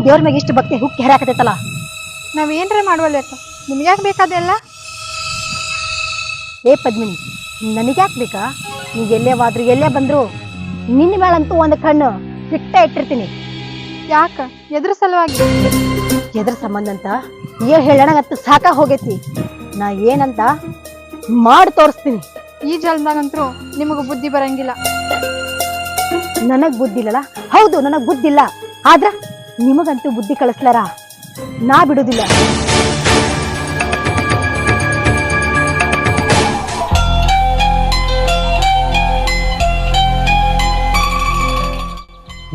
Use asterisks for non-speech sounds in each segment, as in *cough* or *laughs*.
ಏನ್ ದೇವ್ರ ಮ್ಯಾಗ ಇಷ್ಟು ಭಕ್ತಿ ಹುಕ್ಕಿ ಹೆರಾಕತೈತಲ್ಲ ನಾವ್ ಏನ್ರ ಮಾಡ್ಬಲ್ಬೇಕು ನಿಮ್ಗ್ಯಾಕ್ ಬೇಕಾದೆಲ್ಲ ಏ ಪದ್ಮಿನಿ ನನಗ್ಯಾಕ್ ಬೇಕಾ? ನೀ ಎಲ್ಲೇ ವಾದ್ರು ಎಲ್ಲೇ ಬಂದ್ರು ನಿನ್ನ ಮೇಲಂತೂ ಒಂದು ಕಣ್ಣು ಸಿಟ್ಟ ಇಟ್ಟಿರ್ತೀನಿ. ಯಾಕ? ಎದ್ರ ಸಲುವಾಗಿ? ಎದ್ರ ಸಂಬಂಧ ಅಂತ ಏ ಹೇಳಣ ಅಂತ ಸಾಕ ಹೋಗೈತಿ. ನಾ ಏನಂತ ಮಾಡಿ ತೋರಿಸ್ತೀನಿ. ಈ ಜಲ್ದಾಗಂತ್ರು ನಿಮಗ ಬುದ್ಧಿ ಬರಂಗಿಲ್ಲ. ನನಗ್ ಬುದ್ಧಿ ಇಲ್ಲಲ್ಲ? ಹೌದು ನನಗ್ ಬುದ್ಧಿ ಇಲ್ಲ. ಆದ್ರ? ನಿಮಗಂತೂ ಬುದ್ಧಿ ಕಳಿಸ್ಲಾರ? ನಾ ಬಿಡುದಿಲ್ಲ.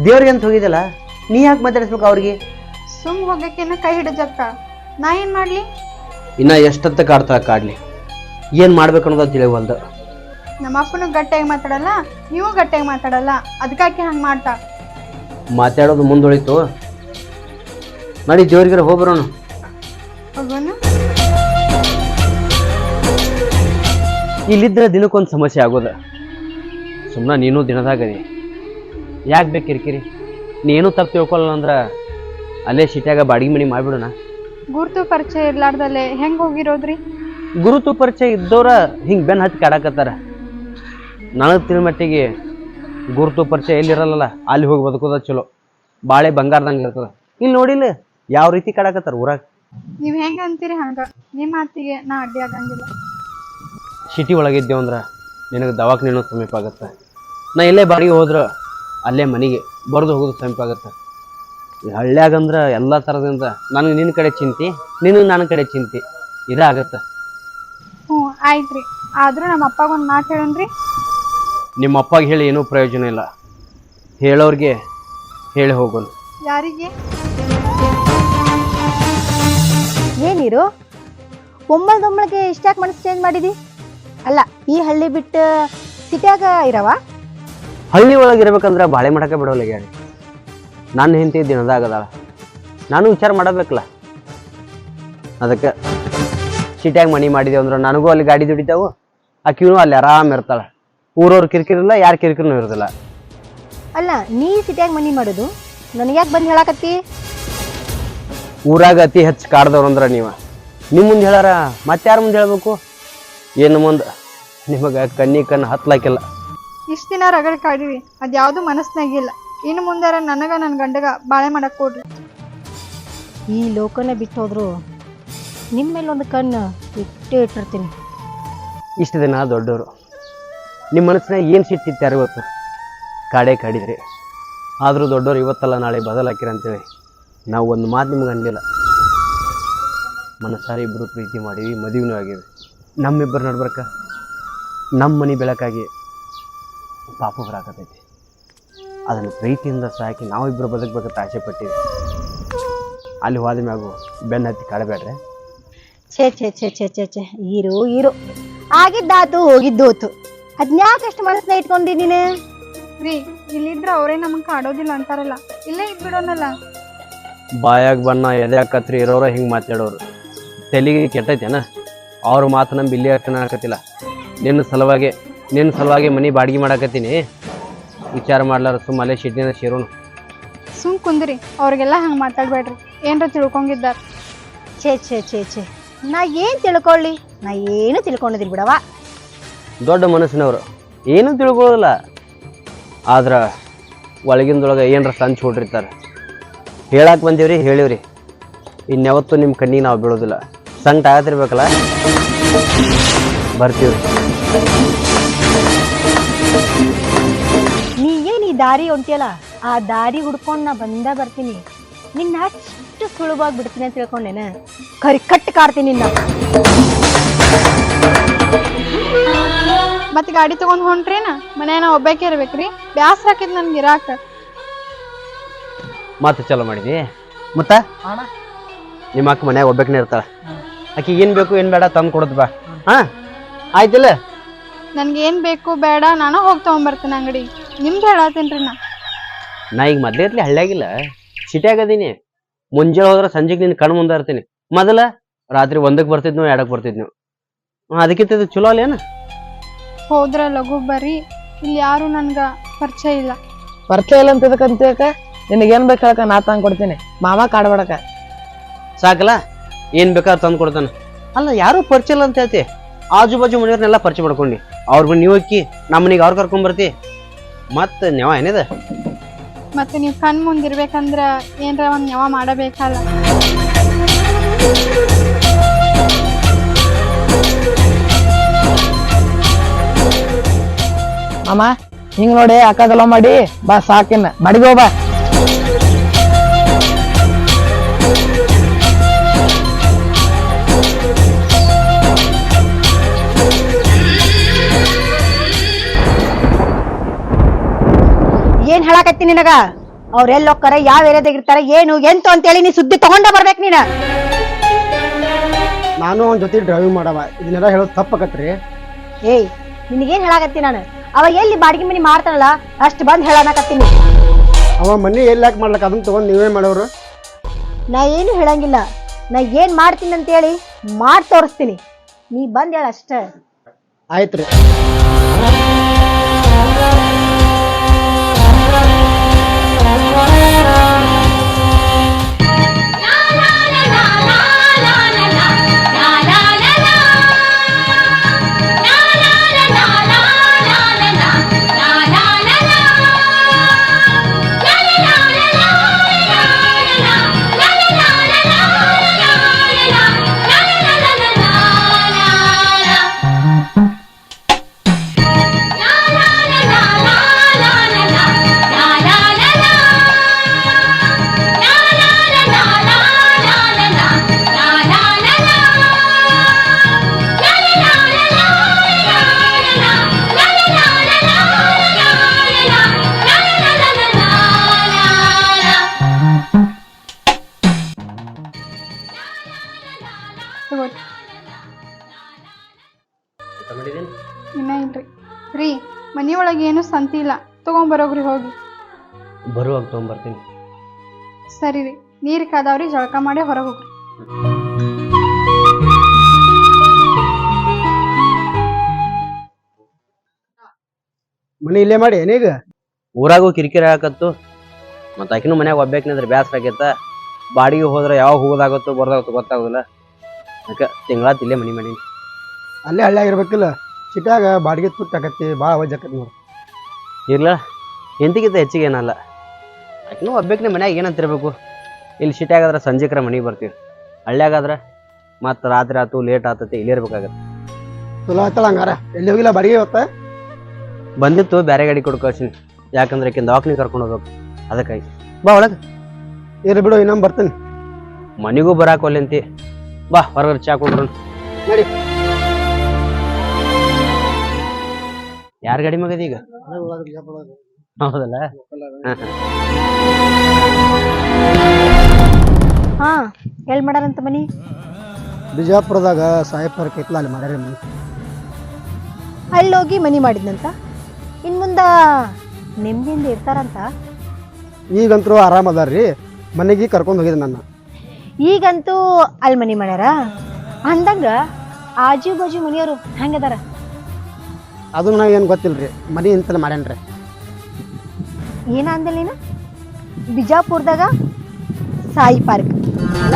ದೇವ್ರಿಗೆ ಅಂತ ಹೋಗಿದ್ದಲ್ಲ? ನೀ ಯಾಕೆ ಮಾತಾಡಿಸ್ಬೇಕು ಅವ್ರಿಗೆ? ಸುಮ್ ಹೋಗಕ್ಕೇನ ಕೈ ಹಿಡಿದಕ್ಕ ನಾ ಏನ್ ಮಾಡ್ಲಿ? ಇನ್ನ ಎಷ್ಟಂತ ಕಾಡ್ತಾ ಕಾಡ್ಲಿ. ಏನ್ ಮಾಡ್ಬೇಕು ಅನ್ನೋದು ತಿಳಿವಲ್ದು. ನಮ್ಮ ಅಪ್ಪನು ಗಟ್ಟಿಯಾಗಿ ಮಾತಾಡಲ್ಲ ನೀವು ಗಟ್ಟಿಯಾಗಿ ಮಾತಾಡಲ್ಲ. ಅದಕ್ಕಾಕೆ ಹಂಗ ಮಾಡ್ತಾ? ಮಾತಾಡೋದು ಮುಂದುಳಿತು ನಡಿ ಜೋರಿಗಾರ ಹೋಗ್ಬರೋಣ ಹೋಗೋಣ? ಇಲ್ಲಿದ್ರೆ ದಿನಕ್ಕೊಂದು ಸಮಸ್ಯೆ ಆಗೋದ. ಸುಮ್ಮನೆ ನೀನು ದಿನದಾಗದಿ. ಯಾಕೆ ಬೇಕು ಕಿರಿಕಿರಿ? ನೀನು ತಪ್ಪು ತಿಳ್ಕೊಳ್ಳಲ್ಲ ಅಂದ್ರೆ ಅಲ್ಲೇ ಸಿಟಿಯಾಗ ಬಾಡಿಗೆ ಮಣಿ ಮಾಡಿಬಿಡೋಣ. ಗುರುತು ಪರಿಚಯ ಇರ್ಲಾರ್ದಲ್ಲೇ ಹೆಂಗ್ ಹೋಗಿರೋದ್ರಿ? ಗುರುತು ಪರಿಚಯ ಇದ್ದವ್ರ ಹಿಂಗೆ ಬೆನ್ ಹತ್ತಿ ಕಾಡಕತ್ತಾರ. ನನಗೆ ತಿಳ್ಮಟ್ಟಿಗೆ ಗುರುತು ಪರಿಚಯ ಎಲ್ಲಿರಲ್ಲ ಅಲ್ಲಿ ಹೋಗಿ ಬದುಕೋದ ಚಲೋ. ಬಾಳೆ ಬಂಗಾರದಂಗೆ ಇರ್ತದ. ಇಲ್ಲಿ ನೋಡಿಲ್ಲ ಯಾವ ರೀತಿ ಕಾಡಕತ್ತಾರ ಊರಾಗ? ನೀವ್ ಹೆಂಗ ಅಂತೀರಿ ಹಂಗ? ನಿಮ್ ಮಾತಿಗೆ ನಾ ಅಡ್ಡಿ ಆಗಂಗಿಲ್ಲ. ಸಿಟಿ ಒಳಗಿದ್ದೇವು ಅಂದ್ರೆ ನಿನಗೆ ದವಾಖಾನೆನೂ ಸಮೀಪ ಆಗತ್ತೆ. ನಾ ಇಲ್ಲೇ ಬಾಡಿಗೆ ಹೋದ್ರೆ ಅಲ್ಲೇ ಮನೆಗೆ ಬರೆದು ಹೋಗೋದು ಸಮೀಪ ಆಗತ್ತೆ. ಈ ಹಳ್ಳ್ಯಾಗಂದ್ರೆ ಎಲ್ಲ ಥರದಿಂದ ನನಗೆ ನಿನ್ನ ಕಡೆ ಚಿಂತಿ ನಿನಗೆ ನನ್ನ ಕಡೆ ಚಿಂತೆ ಇದಾಗತ್ತೆ. ಹ್ಞೂ ಆಯ್ತ್ರಿ. ಆದ್ರೂ ನಮ್ಮ ಅಪ್ಪಾಗ ಒಂದ್ ಮಾತು ಹೇಳನ್ರಿ. ನಿಮ್ಮ ಅಪ್ಪಗೆ ಹೇಳಿ ಏನೂ ಪ್ರಯೋಜನ ಇಲ್ಲ. ಹೇಳೋರಿಗೆ ಹೇಳಿ ಹೋಗೋನು ಯಾರಿಗೆ? ಏನಿರು ಒಮ್ಮಲ್ದೊಮ್ಮಳಿಗೆ ಇಷ್ಟ್ಯಾಕೆ ಮನಸ್ಸು ಚೇಂಜ್ ಮಾಡಿದಿ? ಅಲ್ಲ ಈ ಹಳ್ಳಿ ಬಿಟ್ಟು ಸಿಟಿಯಾಗ ಇರವ? ಹಳ್ಳಿ ಒಳಗೆ ಇರ್ಬೇಕಂದ್ರೆ ಬಾಳೆ ಮಾಡಕ್ಕೆ ಬಿಡೋಲ್ಲ ಗ್ಯಾರಿ ನನ್ನ ಹೆಂಡತಿ ದಿನದಾಗದಾಳ ನಾನು ವಿಚಾರ ಮಾಡಬೇಕಲ್ಲ. ಅದಕ್ಕೆ ಸಿಟಿಯಾಗ ಮನಿ ಮಾಡಿದೆ ಅಂದ್ರೆ ನನಗೂ ಅಲ್ಲಿ ಗಾಡಿ ದುಡಿತಾವು ಆಕಿನೂ ಅಲ್ಲಿ ಆರಾಮ್ ಇರ್ತಾಳ. ಊರವ್ರು ಕಿರಿಕಿರಿಲ್ಲ ಯಾರು ಕಿರಿಕಿರಿನೂ ಇರೋದಿಲ್ಲ. ಅಲ್ಲ ನೀ ಸಿಟಿಯಾಗ ಮನಿ ಮಾಡೋದು? ನನಗ್ಯಾಕೆ ಬಂದು ಹೇಳಾಕತ್ತಿ? ಊರಾಗ ಅತಿ ಹೆಚ್ಚು ಕಾಡ್ದವ್ರು ಅಂದ್ರೆ ನೀವು. ನಿಮ್ಮ ಮುಂದೆ ಹೇಳಾರ ಮತ್ತೆ ಯಾರ ಮುಂದೆ ಹೇಳಬೇಕು? ಏನು ಮುಂದೆ? ನಿಮಗೆ ಕಣ್ಣಿ ಕಣ್ಣು ಹತ್ಲಾಕಿಲ್ಲ. ಇಷ್ಟು ದಿನ ರಗಡ್ ಕಾಡಿವಿ ಅದ್ಯಾವುದು ಮನಸ್ಸಿನಾಗಿಲ್ಲ ಇನ್ನು ಮುಂದಾರ ನನಗ ನನ್ನ ಗಂಡಗ ಬಾಳೆ ಮಾಡಕ್ಕೆ ಕೊಡ್ರಿ. ಈ ಲೋಕನ ಬಿಟ್ಟು ಹೋದ್ರು ನಿಮ್ಮ ಮೇಲೆ ಒಂದು ಕಣ್ಣು ಇಟ್ಟೇ ಇಟ್ಟಿರ್ತೀನಿ. ಇಷ್ಟು ದಿನ ದೊಡ್ಡವರು ನಿಮ್ಮ ಮನಸ್ಸಿನಾಗ ಏನು ಸಿಟ್ಟಿತ್ತು ಯಾರಿಗೊತ್ತು ಕಾಡೇ ಕಾಡಿದ್ರಿ. ಆದರೂ ದೊಡ್ಡವರು ಇವತ್ತಲ್ಲ ನಾಳೆ ಬದಲಾಕಿರ ಅಂತೇಳಿ. ನಾವು ಒಂದು ಮಾತು ನಿಮ್ಗೆ ಅನ್ಲಿಲ್ಲ ಮನಸಾರಿ ಇಬ್ಬರು ಪ್ರೀತಿ ಮಾಡೀವಿ ಮದುವೆನೂ ಆಗಿವೆ. ನಮ್ಮಿಬ್ಬರು ನಡ್ಬರ್ಕ ನಮ್ಮ ಮನೆ ಬೆಳಕಾಗಿ ಪಾಪ ಬರಾಕತೈತಿ ಅದನ್ನು ಪ್ರೀತಿಯಿಂದ ಸಾಕಿ ನಾವಿಬ್ಬರು ಬದುಕಬೇಕಂತ ಆಸೆ ಪಟ್ಟಿವಿ. ಅಲ್ಲಿ ಹೋದ ಮ್ಯಾಗು ಬೆನ್ನ ಹತ್ತಿ ಕಾಡಬೇಡ್ರೆ. ಛೇ ಛೇ ಛೇ ಛೇ ಛೇ ಛೇ ಇರು ಇರು ಆಗಿದ್ದಾತು ಹೋಗಿದ್ದೋತು. ಅದ್ನ್ಯಾಕೆ ಅಷ್ಟು ಮನಸ್ಸನ್ನ ಇಟ್ಕೊಂಡಿ ನೀನು? ರೀ ಇಲ್ಲಿದ್ರ ಅವರೇ ನಮಗೆ ಕಾಡೋದಿಲ್ಲ ಅಂತಾರಲ್ಲ. ಇಲ್ಲೇ ಇದ್ಬಿಡೋನಲ್ಲ ಬಾಯಾಗ ಬಣ್ಣ ಎದೆ ಕತ್ರಿ ಇರೋರ ಹಿಂಗೆ ಮಾತಾಡೋರು. ತಲೆಗೆ ಕೆಟ್ಟೈತೇನ? ಅವ್ರ ಮಾತು ನಂಬಿ ಇಲ್ಲಿ ಹಾಕತ್ತಿಲ್ಲ ನಿನ್ನ ಸಲುವಾಗಿ ನಿನ್ನ ಸಲುವಾಗಿ ಮನೆ ಬಾಡಿಗೆ ಮಾಡಾಕತ್ತೀನಿ. ವಿಚಾರ ಮಾಡ್ಲಾರ ಸುಮ್ಮ ಅಲ್ಲೇ ಶಿಡ್ನಿನ ಸೇರೋನು. ಸುಮ್ ಕುಂದ್ರಿ ಅವ್ರಿಗೆಲ್ಲ ಹಂಗೆ ಮಾತಾಡ್ಬೇಡ್ರಿ. ಏನರ ತಿಳ್ಕೊಂಡಿದ್ದಾರೆ. ಛೇ ಛೇ ಛೇ ಛೇ. ನಾ ಏನು ತಿಳ್ಕೊಳ್ಳಿ? ನಾ ಏನು ತಿಳ್ಕೊಂಡಿದ್ದೀನಿ ಬಿಡವ ದೊಡ್ಡ ಮನಸ್ಸಿನವರು. ಏನೂ ತಿಳ್ಕೊಳ್ಳೋದಿಲ್ಲ. ಆದ್ರೆ ಒಳಗಿಂದೊಳಗೆ ಏನರ ಸಂಚು ಹೊಡಿರ್ತಾರೆ ಹೇಳಕ್ಕೆ ಬಂದೀವ್ರಿ ಹೇಳಿವ್ರಿ. ಇನ್ಯಾವತ್ತು ನಿಮ್ಮ ಕಣ್ಣಿಗೆ ನಾವು ಬೀಳೋದಿಲ್ಲ. ಸಂಕಟ ಆಗತ್ತಿರ್ಬೇಕಲ್ಲ ಬರ್ತೀವ್ರಿ. ನೀ ಏನ್ ಈ ದಾರಿ ಹೊಂಟಿಯಲ್ಲ? ಆ ದಾರಿ ಹುಡ್ಕೊಂಡು ನಾ ಬಂದ ಬರ್ತೀನಿ. ನಿನ್ನ ಅಷ್ಟು ಸುಳುವಾಗಿ ಬಿಡ್ತೀನಿ ಅಂತ ತಿಳ್ಕೊಂಡೇನ? ಕರಿ ಕಟ್ ಕಾಡ್ತೀನಿ ನಿನ್ನ. ಮತ್ತೆ ಗಾಡಿ ತಗೊಂಡ್ ಹೊಂಟ್ರೇನ? ಮನ್ಯಾನ ಒಬ್ಬಾಕೆ ಇರ್ಬೇಕ್ರಿ. ಬ್ಯಾಸ್ರ ಹಾಕಿದ್ ನನ್ಗೆ ಇರಾಕ. ಮತ್ತೆ ಚಲೋ ಮಾಡಿದಿ. ಮತ್ತ? ನಿಮ್ಮ ಅಕ್ಕ ಮನ್ಯಾಗ ಒಬ್ಬಾಕಿನೇ ಇರ್ತಾಳ. ಆಕಿ ಏನ್ ಬೇಕು ಏನ್ ಬೇಡ ತಂದು ಕೊಡದ್ ಬಾ. ಹಾ? ಆಯ್ತಿಲ್ಲ? ನನ್ಗೆ ಏನ್ ಬೇಕು ಬೇಡ ನಾನು ಹೋಗಿ ತಗೊಂಬರ್ತೀನಿ ಅಂಗಡಿ. ನಿಮ್ದು ಹೇಳತ್ತೀನ್ರಿ ನಾ. ನಾ ಈಗ ಮೊದ್ಲೇ ಇರ್ಲಿ ಹಳ್ಳ್ಯಾಗಿಲ್ಲ. ಸಿಟಿಯಾಗ ಅದೀನಿ. ಮುಂಜಾನೆ ಹೋದ್ರೆ ಸಂಜೆಗೆ ನಿನ್ನ ಕಣ್ಣು ಮುಂದೆ ಇರ್ತೀನಿ. ಮೊದಲ ರಾತ್ರಿ ಒಂದಕ್ಕೆ ಬರ್ತಿದ್ನು ಎರಡಕ್ಕೆ ಬರ್ತಿದ್ನು. ಅದಕ್ಕಿಂತ ಇದು ಚಲೋ ಅಲ್ಲೇನ? ಹೋದ್ರ ಲಘು ಬರ್ರಿ ಇಲ್ಲಿ ಯಾರು ನನ್ಗ ಪರಿಚಯ ಇಲ್ಲ. ಪರಿಚಯ ಇಲ್ಲ ಅಂತ ಇದಕ್ಕಂತ ನಿನಗೇನ್ ಬೇಕು ಹೇಳಕ ನಾ ತಂದು ಕೊಡ್ತೀನಿ. ಮಾಮ ಕಾಡ್ಬೇಡಕ. ಸಾಕಲ್ಲ? ಏನು ಬೇಕಾದ್ರೆ ತಂದು ಕೊಡ್ತಾನೆ. ಅಲ್ಲ ಯಾರು ಪರಿಚಯ ಇಲ್ಲ ಅಂತ ಹೇಳ್ತಿ. ಆಜು ಬಾಜು ಮನೆಯವ್ರನ್ನೆಲ್ಲ ಪರಿಚಯ ಮಾಡ್ಕೊಂಡು. ಅವ್ರ ಬಂದು ನೀವು ಅಕ್ಕಿ ನಮ್ಮ ಮನೆಗೆ ಅವ್ರು ಕರ್ಕೊಂಡ್ ಬರ್ತಿ. ಮತ್ತೆ ನೆವ ಏನಿದೆ? ಮತ್ತೆ ನೀವು ಕಣ್ ಮುಂದಿರ್ಬೇಕಂದ್ರ ಏನರ ಒಂದು ನೆವ ಮಾಡಬೇಕಲ್ಲ. ಮಾಮ ಹಿಂಗ್ ನೋಡಿ ಅಕ್ಕದಲ್ಲ ಮಾಡಿ ಬಾ ಸಾಕಿನ. ಬಡಿಗೆ ಹೇಳಕತ್ತಿ ನಿನಗ? ಅವ್ರ ಎಲ್ಲಿ ಹೋಗ್ತಾರ ಯಾವ ಏರಿಯಾದಾಗ ಇರ್ತಾರ ಏನು ಎಂತು ಅಂತೇಳಿ ನೀ ಸುದ್ದಿ ತಗೊಂಡ ಬರ್ಬೇಕು ನೀನ. ನಾನು ಅವನ ಜೊತೆ ಡ್ರೈವಿಂಗ್ ಮಾಡವ. ಇದನ್ನೆಲ್ಲ ಹೇಳೋದು ತಪ್ಪಕತ್ರಿ. ಏಯ್ ನಿನಗೇನ್ ಹೇಳಾಕತ್ತಿ ನಾನು? ಅವ ಎಲ್ಲಿ ಬಾಡಿಗೆ ಮನಿ ಮಾಡ್ತಾನಲ್ಲ ಅಷ್ಟು ಬಂದ್ ಹೇಳನಕತ್ತೀನಿ ಅವ ಮನೆ ಎಲ್ಲಿ ಯಾಕೆ ಮಾಡ್ಲಕ್ಕ ಅದನ್ನ ತಗೊಂಡ್ ನೀವೇ ಮಾಡೋರು? ನಾ ಏನು ಹೇಳಂಗಿಲ್ಲ. ನಾ ಏನ್ ಮಾಡ್ತೀನಿ ಅಂತೇಳಿ ಮಾಡಿ ತೋರಿಸ್ತೀನಿ. ನೀ ಬಂದ್ ಹೇಳ ಅಷ್ಟ. ಆಯ್ತ್ರಿ. ತಗೋರಿ ತಗೊಂಬರೋಗ್ರಿ ಹೋಗಿ. ಬರುವಾಗ ತೊಗೊಂಬರ್ತೀನಿ. ಸರಿ ರೀ. ನೀರ್ ಕಾದಾವ್ರಿ ಜಳಕ ಮಾಡಿ ಹೊರಗೆ ಹೋಗ್ರಿ. ಮನೆ ಇಲ್ಲೇ ಮಾಡಿ ಏನೀಗ ಊರಾಗೂ ಕಿರಿಕಿರಿ ಹಾಕತ್ತು. ಮತ್ತೆ ಆಕಿನೂ ಮನ್ಯಾಗ ಒಬ್ಬೇಕಿನಂದ್ರೆ ಬ್ಯಾಸರ ಆಗೈತ. ಬಾಡಿಗೆ ಹೋದ್ರೆ ಯಾವ ಹೋಗೋದಾಗತ್ತೋ ಬರ್ದಾಗತ್ತೋ ಗೊತ್ತಾಗೋದಿಲ್ಲ. ಅದಕ್ಕೆ ತಿಂಗಳ ಇಲ್ಲೇ ಮನಿ ಮಾಡೀನಿ. ಅಲ್ಲೇ ಹಳ್ಳಿಯಾಗಿರ್ಬೇಕಲ್ಲ ಚಿಟ್ಟಾಗ ಸಿಟ್ಯಾಗ ಬಾಡಿಗೆ ತುಟ್ಟಾಕತ್ತಿ ಭಾಳ ಅವಜ್ ಆಕತ್ತಿ ನೋಡಿ. ಇರ್ಲ? ಎಂತಿಗಿಂತ ಹೆಚ್ಚಿಗೆ ಏನಲ್ಲ. ಆಕಿನೂ ಒಬ್ಬೇಕಿನ ಮನ್ಯಾಗ ಏನಂತಿರ್ಬೇಕು ಇಲ್ಲಿ ಸಿಟ್ಯಾಗಾದ್ರೆ ಸಂಜೆಕರ ಮನೆಗೆ ಬರ್ತೀವಿ. ಹಳ್ಳಿಯಾಗಾದ್ರೆ ಮತ್ತೆ ರಾತ್ರಿ ಆತು ಲೇಟ್ ಆತತಿ ಇಲ್ಲಿ ಇರ್ಬೇಕಾಗತ್ತೆ. ಚಲೋ ಆಯ್ತಲ್ಲ ಹಂಗಾರ. ಎಲ್ಲಿ ಹೋಗಿಲ್ಲ ಬಾಡಿಗೆ ಇವತ್ತ? ಬಂದಿತ್ತು ಬೇರೆ ಗಾಡಿ ಕೊಟ್ಟು ಕಳ್ಸಿನಿ. ಯಾಕಂದ್ರೆ ಆಕಿನ ದವಾಖಾನೆ ಕರ್ಕೊಂಡು ಹೋಗ್ಬೇಕು. ಅದಕ್ಕಾಗಿ. ಬಾ ಒಳಗೆ. ಇರ್ಲಿ ಬಿಡು ಇನ್ನೊಮ್ಮೆ ಬರ್ತೀನಿ. ಮನೆಗೂ ಬರಾಕ್ ಒಲ್ಲೆಂತಿ. ಬಾ ಹೊರಗಡೆ ಚಾ ಕೊಡ್ರು ನಡಿ. ಯಾರ ಗಾಡಿ ಮಗದ ಈಗ? ಹೌದಲ್ಲ? ಹಾ ಎಲ್ಲಿ ಮಾಡಾರಂತ ಮನಿ? ಬಿಜಾಪುರದಾಗ ಸಾಯಪ್ಪರ ಕೈತ್ಲ ಅಲ್ಲಿ ಮಾಡ್ಯಾರ ಮನೆ. ಅಲ್ಲಿ ಹೋಗಿ ಮನಿ ಮಾಡಿದ್ನಂತ? ಇನ್ ಮುಂದ ನೆಮ್ಮದಿಯಿಂದ ಇರ್ತಾರಂತ? ಈಗಂತೂ ಆರಾಮ ಅದಾರ್ರಿ. ಮನೆಗೆ ಕರ್ಕೊಂಡು ಹೋಗಿದ್ದೆ ನನ್ನ ಈಗಂತೂ ಅಲ್ಲಿ ಮನಿ ಮಾಡ್ಯಾರ? ಅಂದಂಗ ಆಜು ಬಾಜು ಮನಿಯವರು ಹೆಂಗದಾರ ಅದು ನನಗೇನು ಏನು ರೀ ಮನೆ ಇಂತಲ್ಲ ಮಾಡ್ಯಾನ್ರಿ. ಏನ ಅಂದಿಲ್ಲ ನೀನು? ಬಿಜಾಪುರದಾಗ ಸಾಯಿ ಪಾರ್ಕ್. ಅಲ್ಲ?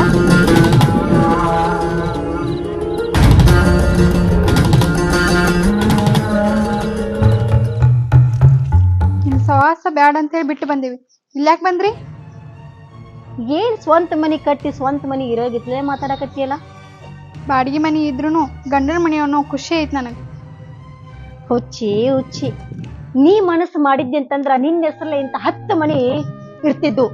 ನಿಮ್ ಸವಾಸ ಬ್ಯಾಡ ಅಂತೇಳಿ ಬಿಟ್ಟು ಬಂದೀವಿ. ಯಾಕೆ ಬಂದ್ರಿ? ಏನ್ ಸ್ವಂತ ಮನಿ ಕಟ್ಟಿ ಸ್ವಂತ ಮನಿ ಇರೋಗಿತ್ಲೇ ಮಾತಾಡಕತ್ತಿಯಲ್ಲ? ಬಾಡಿಗೆ ಮನಿ ಇದ್ರೂ ಗಂಡನ ಮನಿ ಅನ್ನೋ ಖುಷಿ ಐತ್ ನನಗೆ. ಹುಚ್ಚಿ ಹುಚ್ಚಿ. ನೀ ಮನಸ್ಸು ಮಾಡಿದ್ದೆ ಅಂತಂದ್ರ ನಿನ್ನ ಹೆಸರಲ್ಲೇ ಇಂತ ಹತ್ತು ಮನೆ ಇರ್ತಿದ್ದು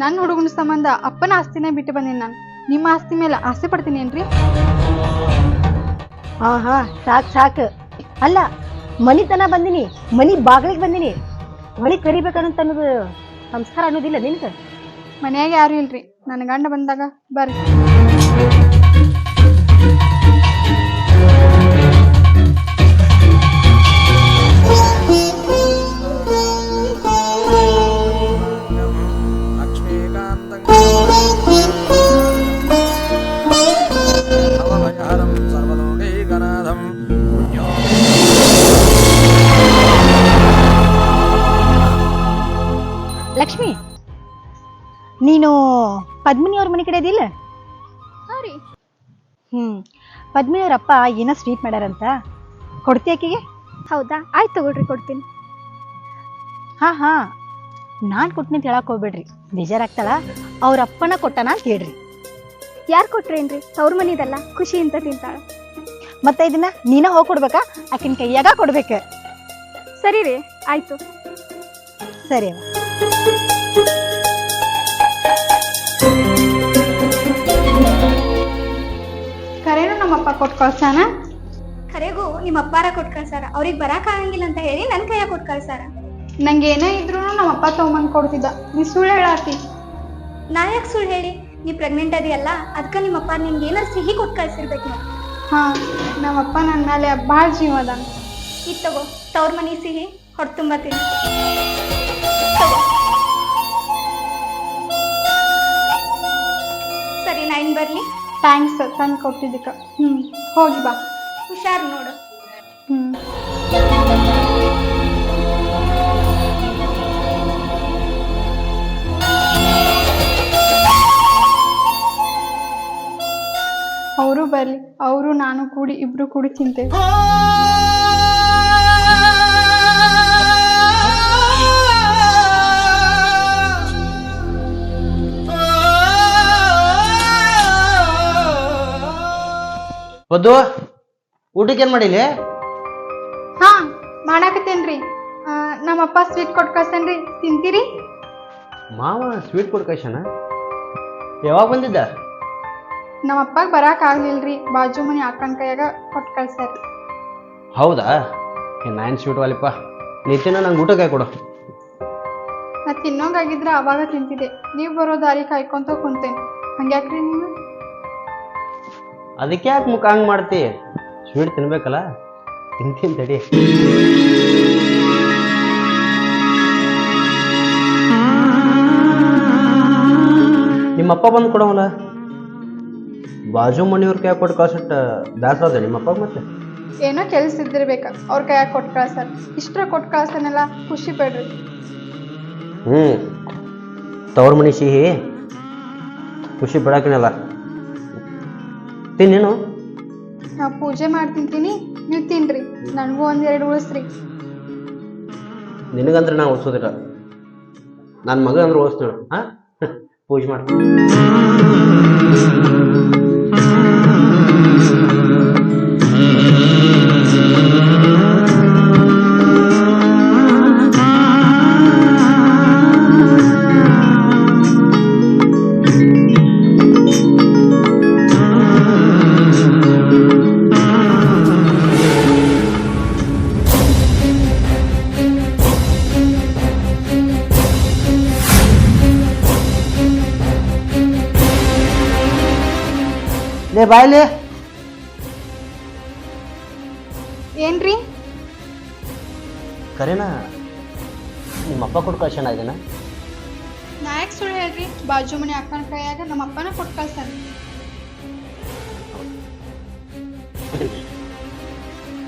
ನನ್ನ ಹುಡುಗನ ಸಂಬಂಧ ಅಪ್ಪನ ಆಸ್ತಿನೇ ಬಿಟ್ಟು ಬಂದೀನಿ ನಾನು. ನಿಮ್ಮ ಆಸ್ತಿ ಮೇಲೆ ಆಸೆ ಪಡ್ತೀನಿ ಏನ್ರಿ? ಹಾ ಹಾ ಸಾಕ್ ಸಾಕ್. ಅಲ್ಲ ಮನಿತನ ಬಂದಿನಿ ಮನಿ ಬಾಗಿಲಿಗೆ ಬಂದಿನಿ. ಹೊಳಿ ಕರಿಬೇಕಂತ ಅನ್ನೋದು ಸಂಸ್ಕಾರ ಅನ್ನೋದಿಲ್ಲ ನಿನ್ಗ? ಮನ್ಯಾಗ ಯಾರು ಇಲ್ರಿ? ನನ್ನ ಗಂಡ ಬಂದಾಗ ಬರ್ರಿ. ಪದ್ಮಿನಿ ಅವ್ರ ಮನೆ ಕಡೆ ಅದಿಲ್ಲ ಹಾಂ ರೀ. ಹ್ಞೂ ಪದ್ಮಿನಿ ಅವ್ರ ಅಪ್ಪ ಏನೋ ಸ್ವೀಟ್ ಮಾಡ್ಯಾರಂತ. ಕೊಡ್ತಿ ಆಕಿಗೆ ಹೌದಾ? ಆಯ್ತು ತಗೊಳ್ರಿ ಕೊಡ್ತೀನಿ. ಹಾಂ ಹಾಂ. ನಾನು ಕೊಟ್ಟಿನಿ ಅಂತ ಹೇಳಕ್ ಹೋಗ್ಬೇಡ್ರಿ. ಬೇಜಾರಾಗ್ತಾಳ. ಅವ್ರ ಅಪ್ಪನ ಕೊಟ್ಟನ ಅಂತ ಹೇಳ್ರಿ. ಯಾರು ಕೊಟ್ರೇನ್ರಿ? ತವ್ರ ಮನಿದಲ್ಲ ಖುಷಿ ಅಂತ ತಿಂತಾಳ. ಮತ್ತೆ ಇದನ್ನ ನೀನ ಹೋಗಿ ಕೊಡ್ಬೇಕಾ ಆಕಿನ ಕೈಯಾಗ ಕೊಡ್ಬೇಕು. ಸರಿ ರೀ ಆಯ್ತು. ಸರಿ ಅವ್ವ ನಮ್ಮಪ್ಪ ಕೊಟ್ಟು ಕಳ್ಸಾನ ಕರೆಗೂ ನಿಮ್ಮ ಅಪ್ಪಾರ ಕೊಟ್ಟು ಕಳ್ಸಾರ ಅವ್ರಿಗೆ ಬರಾಕ್ ಆಗಂಗಿಲ್ಲ ಅಂತ ಹೇಳಿ ನನ್ನ ಕೈಯ ಕೊಟ್ಟು ಕಳ್ಸಾರ ನಂಗೆ ಏನೇ ಇದ್ರು ನಮ್ಮಪ್ಪ ತೊಗೊಂಬಂದು ಕೊಡ್ತಿದ್ದ. ನೀ ಸುಳ್ಳು ಹೇಳಾತಿ. ನಾ ಯಾಕೆ ಸುಳ್ಳು ಹೇಳಿ? ನೀ ಪ್ರೆಗ್ನೆಂಟ್ ಅದಿಯಲ್ಲ ಅದಕ್ಕೆ ನಿಮ್ಮ ಅಪ್ಪ ನಿಮ್ಗೆ ಏನಾರು ಸಿಹಿ ಕೊಟ್ಟು ಕಳ್ಸಿರ್ಬೇಕು ಹಾಂ ನಮ್ಮ ನಮ್ಮಪ್ಪ ನನ್ನ ಮೇಲೆ ಭಾಳ ಜೀವ ಅದ ಇದು ತಗೋ ತವ್ರ ಮನೆ ಸಿಹಿ ಹೊಡ್ ತುಂಬ ತಿನ್ನು. ತಗೋ. ಸರಿ ನಾ ಇನ್ ಬರ್ಲಿ. ಥ್ಯಾಂಕ್ಸ್ ತಂದು ಕೊಟ್ಟಿದ್ದಕ್ಕೆ. ಹ್ಞೂ ಹೋಗಿ ಬಾ. ಹುಷಾರ್ ನೋಡು. ಹ್ಞೂ ಅವರು ಬರಲಿ. ಅವರು ನಾನು ಕೂಡಿ ಇಬ್ರು ಕೂಡಿ ತಿಂತೇವೆ. ಒದ್ದು ಊಟಕ್ಕೆ ಏನ್ ಮಾಡಿಲಿ? ಹಾ ಮಾಡಾಕತ್ತೇನ್ರಿ. ಆ, ನಮ್ಮಪ್ಪ ಸ್ವೀಟ್ ಕೊಟ್ಟು ಕಳ್ಸ್ತೇನ್ರಿ ತಿಂತೀರಿ? ಮಾವ ಸ್ವೀಟ್ ಕೊಡ್ ಕಳ್ಸಣ ಯಾವಾಗ ಬಂದಿದ್ದ? ನಮ್ಮಪ್ಪಗೆ ಬರಾಕ್ ಆಗ್ಲಿಲ್ರಿ. ಬಾಜು ಮನೆ ಅಕ್ಕನ ಕೈಯಾಗ ಕೊಟ್ಟು ಕಳ್ಸ್ಯಾರ. ಹೌದಾ? ನಾನ್ ಸ್ವೀಟ್ ವಾಲಿಪ್ಪ. ನಿತ್ಯನ ನಂಗೆ ಊಟಕ್ಕೆ ಕೊಡು. ನಾ ತಿನ್ನೋಂಗಾಗಿದ್ರೆ ಅವಾಗ ತಿಂತಿದ್ದೆ. ನೀವು ಬರೋ ದಾರಿ ಕಾಯ್ಕೊಂತ ಕುಂತೇನೆ. ಹಂಗ್ಯಾಕ್ರಿ ನೀವು ಅದಕ್ಕೆ ಯಾಕೆ ಮುಖ ಹಂಗೆ ಮಾಡ್ತಿ? ಸ್ವೀಟ್ ತಿನ್ಬೇಕಲ್ಲ? ತಿಂತೀನಿ ತಡಿ. ನಿಮ್ಮಪ್ಪ ಬಂದು ಕೊಡವಲ್ಲ? ಬಾಜು ಮನೆಯವ್ರ ಕೈ ಕೊಟ್ಟು ಕಳ್ಸಟ್ಟ ಬ್ಯಾಸರ ಅದ ನಿಮ್ಮಪ್ಪ ಮತ್ತೆ? ಏನೋ ಕೆಲಸ ಇದ್ದಿರ್ಬೇಕ. ಅವ್ರ ಕೈಯಾಗ ಕೊಟ್ಟು ಕಳ್ಸಾರ ಇಷ್ಟ್ರ ಕೊಟ್ಟು ಕಳ್ಸನೆಲ್ಲ ಖುಷಿ ಪಡ್ರಿ. ಹ್ಞೂ ತವ್ರ ಮನೆ ಸಿಹಿ. ಖುಷಿ ಬಿಡಾಕಿನಲ್ಲ ತಿನ್ನೇನು? ನಾ ಪೂಜೆ ಮಾಡ್ತಿಂತೀನಿ ನೀವು ತಿನ್ರಿ ನನಗೂ ಒಂದೆರಡು ಉಳಿಸ್ರಿ. ನಿನಗಂದ್ರೆ ನಾ ಉಳಿಸೋದಿಲ್ಲ. ನನ್ನ ಮಗ ಅಂದ್ರೆ ಉಳಿಸ್ತಾಳು ಹಾ? *laughs* ಪೂಜೆ ಮಾಡಿ ಲೇ ಬಾಯ್ಲಿ. ಏನ್ರಿ? ಕರೆನಾ ನಿಮ್ಮಪ್ಪ ಕೊಟ್ಟು ಕಳ್ಸೋಣ ಇದನ್ನ? ನಾ ಯಾಕೆ ಸುಳ್ಳು ಹೇಳ್ರಿ. ಬಾಜು ಮನೆ ಅಕ್ಕನ ಕೈಯಾಗ ನಮ್ಮ ಅಪ್ಪನ ಕೊಟ್ಟು ಕಳ್ಸಾರ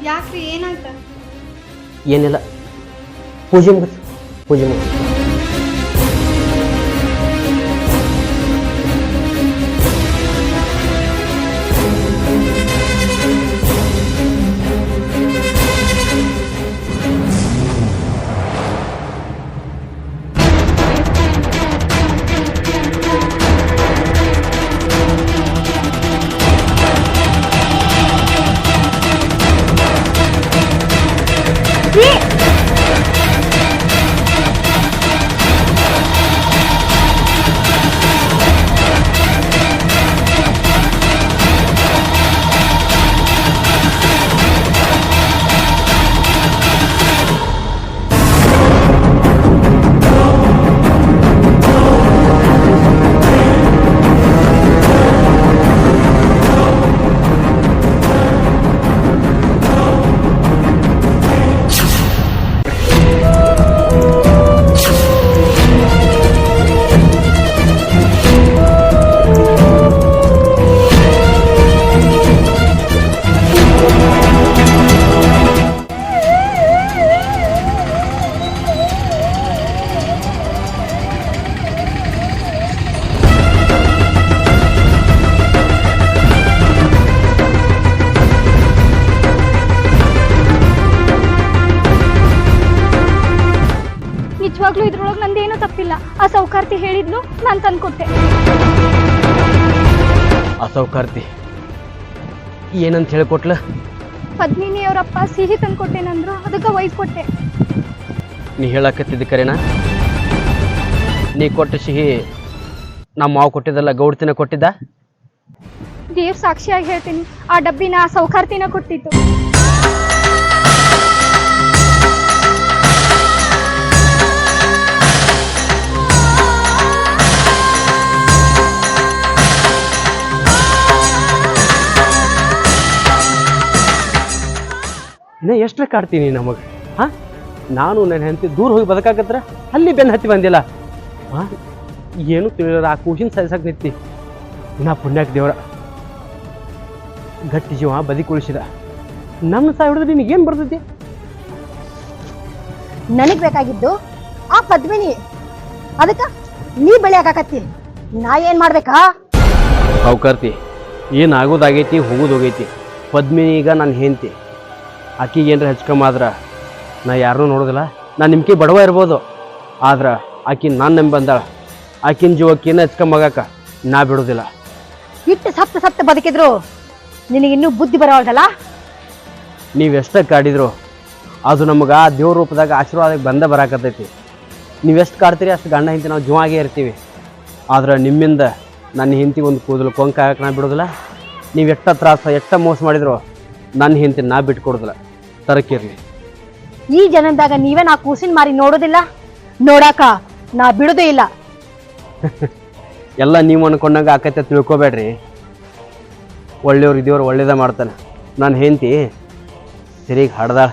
ಯಾಕ್ರಿ ಏನಾಯ್ತ? ಏನಿಲ್ಲ. ಪೂಜೆ ಮುಗಿಸ್ ಪೂಜೆ ಮುಗಿಸ್ ಅಸೌಕಾರ್ತಿ ಏನಂತ ಹೇಳ್ಕೊಟ್ಲ? ಪದ್ಮಿನಿ ಅವರಪ್ಪ ಸಿಹಿ ತಂದ್ಕೊಟ್ಟೇನಂದ್ರು ಅದಕ್ಕೆ ಒಯ್ದು ಕೊಟ್ಟೆ. ನೀ ಹೇಳಕತ್ತಿದ್ದ ಕರೆನಾ? ನೀ ಕೊಟ್ಟ ಸಿಹಿ ನಮ್ಮ ಮಾವು ಕೊಟ್ಟಿದ್ದಲ್ಲ ಗೌಡ್ತಿನ ಕೊಟ್ಟಿದ್ದ? ದೇವ್ರ ಸಾಕ್ಷಿಯಾಗಿ ಹೇಳ್ತೀನಿ ಆ ಡಬ್ಬಿನ ಸೌಕಾರ್ತಿನ ಕೊಟ್ಟಿತ್ತು. ಇನ್ನ ಎಷ್ಟು ಕಾಡ್ತೀನಿ ನಮಗೆ? ಹಾಂ? ನಾನು ನನ್ನ ಹೆಂಡತಿ ದೂರ ಹೋಗಿ ಬದುಕಾಕತ್ರ ಅಲ್ಲಿ ಬೆನ್ನು ಹತ್ತಿ ಬಂದಿಲ್ಲ. ಹಾಂ? ಏನು ತಿಳಿಯೋದು ಆ ಕೂಸಿನ ಸಲ್ಸಕ್ಕೆ ನಿಂತಿ. ನಾ ಪುಣ್ಯಕ್ಕೆ ದೇವ್ರ. ಗಟ್ಟಿ ಜೀವ ಬದುಕುಳಿಸಿದ ನಮ್ಮ ಸಹ ಹಿಡಿದ್ರೆ ನಿನಗೇನು ಬರ್ತೈತಿ? ನನಗೆ ಬೇಕಾಗಿದ್ದು ಆ ಪದ್ಮಿನಿ. ಅದಕ್ಕ ನೀ ಬೆಳೆ ಹಾಕಾಕತ್ತಿ ನಾ ಏನು ಮಾಡ್ಬೇಕಾ? ಸಾವುಕಾರ್ತಿ ಏನು ಆಗೋದಾಗೈತಿ ಹೋಗೋದೋಗೈತಿ. ಪದ್ಮಿನಿ ಈಗ ನನ್ನ ಹೆಂಡತಿ. ಆಕಿಗೆ ಏನರ ಹೆಚ್ಕಮ್ಮ ಆದ್ರೆ ನಾ ಯಾರನ್ನೂ ನೋಡೋದಿಲ್ಲ. ನಾನು ನಿಮ್ಗೆ ಬಡವ ಇರ್ಬೋದು. ಆದ್ರೆ ಆಕಿ ನಾನು ನಂಬಿ ಬಂದಾಳ ಆಕಿನ ಜೀವಕ್ಕೇನು ಏನು ಹೆಚ್ಕಮ್ಮಾಗಕ್ಕ ನಾ ಬಿಡೋದಿಲ್ಲ. ಇಟ್ಟು ಸತ್ತ ಸತ್ತ ಬದುಕಿದ್ರು. ನಿನಗಿನ್ನೂ ಬುದ್ಧಿ ಬರೋಲ್ದಲ್ಲ ನೀವೆಷ್ಟ ಕಾಡಿದ್ರು ಅದು ನಮಗೆ ಆ ದೇವ್ರ ರೂಪದಾಗ ಆಶೀರ್ವಾದಕ್ಕೆ ಬಂದ ಬರಾಕತ್ತೈತಿ. ನೀವೆಷ್ಟು ಕಾಡ್ತೀರಿ ಅಷ್ಟು ಗಂಡ ಹಿಂತಿ ನಾವು ಜೀವಾಗೇ ಇರ್ತೀವಿ. ಆದ್ರೆ ನಿಮ್ಮಿಂದ ನನ್ನ ಹಿಂತಿ ಒಂದು ಕೂದಲು ಕೊಂಕ ಆಗಕ್ಕೆ ನಾ ಬಿಡೋದಿಲ್ಲ. ನೀವು ಎಷ್ಟ ತ್ರಾಸ ಎಷ್ಟ ಮೋಸ ಮಾಡಿದ್ರು ನನ್ನ ಹಿಂತಿ ನಾ ಬಿಟ್ಕೊಡೋದಿಲ್ಲ. ತರಕಿರ್ಲಿ ಈ ಜನದಾಗ ನೀವೇ ನಾ ಕೂಸಿನ ಮಾರಿ ನೋಡೋದಿಲ್ಲ? ನೋಡಾಕ ನಾ ಬಿಡೋದೇ ಇಲ್ಲ. *laughs* ಎಲ್ಲ ನೀವು ಅನ್ಕೊಂಡಂಗೆ ಆಕೈತೆ ತಿಳ್ಕೊಬೇಡ್ರಿ. ಒಳ್ಳೆಯವ್ರು ಇದೇವ್ರು ಒಳ್ಳೇದ ಮಾಡ್ತಾನೆ. ನಾನು ಹೆಂಡತಿ ಸರಿಗೆ ಹಡ್ದಾಳ.